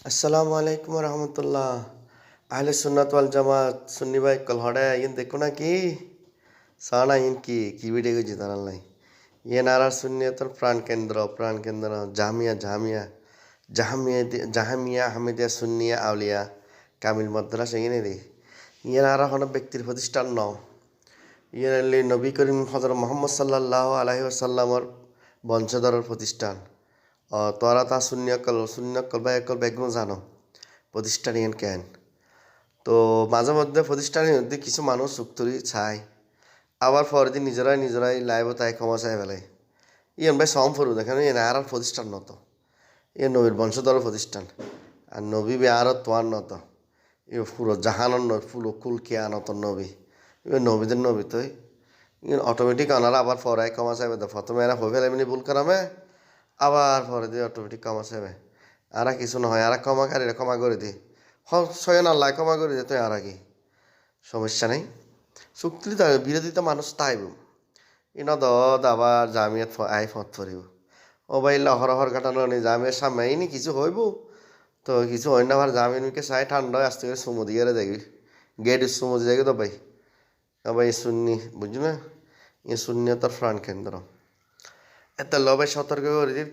আসসালামু আলাইকুম রহমতুল্লাহ আহলে সুন্নাত ওয়াল জামাত সুন্নি ভাই ইন দেখো না কি সানা ইন কি কি ভিডিও গেছি তার নাই ইয়ে নারার সুন্নিয়তর প্রাণ কেন্দ্র প্রাণ কেন্দ্র জামিয়া জামিয়া জাহামিয়া জাহামিয়া হামিদিয়া সুন্নিয়া আউলিয়া কামিল মাদ্রাসা ইয়ে রে ইয়ে নারা কোনো ব্যক্তির প্রতিষ্ঠান ন ইয়ে নবী করিম হজরত মোহাম্মদ সাল্লাহ আলহি আসাল্লামর বংশধরের প্রতিষ্ঠান তোরা তা শূন্যকল শূন্যকল বা একল বেগুন জানো ইয়ান কেন তো মাঝে মধ্যে প্রতিষ্ঠানের মধ্যে কিছু মানুষ চুক্তরি চায় আবার পরের দিন নিজেরাই নিজেরাই লাইভ তাই ক্ষমা চাই ফেলে ইয়ান ভাই সম ফরু দেখেন ইয়ান আর প্রতিষ্ঠান নত ইয়ে নবীর বংশধর প্রতিষ্ঠান আর নবী বে আর তোয়ার নত ই পুরো জাহানর নয় পুরো কুল কে আনত নবী ইয়ে নবীদের নবী তো ইয়ে অটোমেটিক আনারা আবার পরে ক্ষমা চাইবে তো প্রথমে এরা হয়ে ফেলে এমনি ভুল করামে আবার পরে দিয়ে অটোমেটিক ক্ষমা চাইবে আর কিছু নহয়, আর ক্ষমাকারীরা ক্ষমা করে দি স্বয়ং আল্লাহ, ক্ষমা করে দিতে আর কি সমস্যা নেই। চুক্তি তো বিরোধিতা মানুষ তাইব ইন দদ আবার জামিয়াত আই ফত ফরিব। ও বাইলা হরহর কাটানো নেই, জামিয়ার সামনে নি কিছু হইব? তো কিছু অন্য আবার জামিন মিকে চাই, ঠান্ডা আস্তে করে সুমো দিয়ে দেখবি। গেট সুমো দিয়ে তো ভাই। আবার এই সুন্নি, বুঝলি না? এই শূন্যতার প্রাণ কেন্দ্র। এত লবে সতর্ক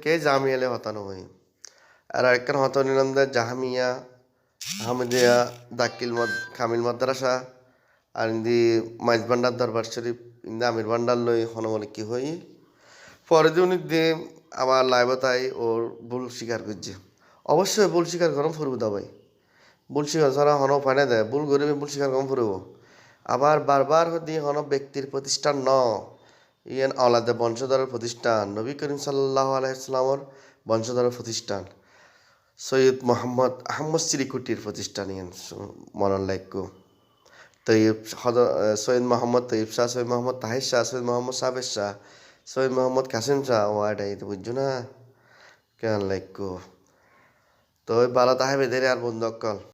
কে জামিয়ালে হতানো হই আর একখান হত নিলাম দে জাহামিয়া, আহমদিয়া দাকিল কামিল মাদ্রাসা, আর ইন্দি মাইজ ভান্ডার দরবার শরীফ, ইন্দি আমির ভান্ডার লই হনমনে কি হই? পরে দিন দিয়ে আবার লাইব তাই ওর ভুল স্বীকার করছে। অবশ্যই ভুল স্বীকার করম ফুরব দাবাই ভুল স্বীকার ছাড়া হন ফানে দেয় ভুল গরিবে ভুল স্বীকার কম ফুরব। আবার বারবার দিয়ে হন ব্যক্তির প্রতিষ্ঠান ন। ইয়েন আলাদা বংশধরের প্রতিষ্ঠান, নবী করিম সাল্লাহ আলাইসালামর বংশধরের প্রতিষ্ঠান। সৈয়দ মোহাম্মদ আহমদ সিরিকুটির প্রতিষ্ঠান, ইয়েন মনন লাইক্য তৈব হদ সৈয়দ মোহাম্মদ তৈব শাহ, সৈয়দ মোহাম্মদ তাহির শাহ, সৈয়দ মোহাম্মদ সাবের শাহ, সৈয়দ মোহাম্মদ কাসিম শাহ। ওয়ার্ড এই তো বুঝছ না? কেন লাইক্য তো ওই বালা তাহে বেঁধে আর বন্ধু অক্কল।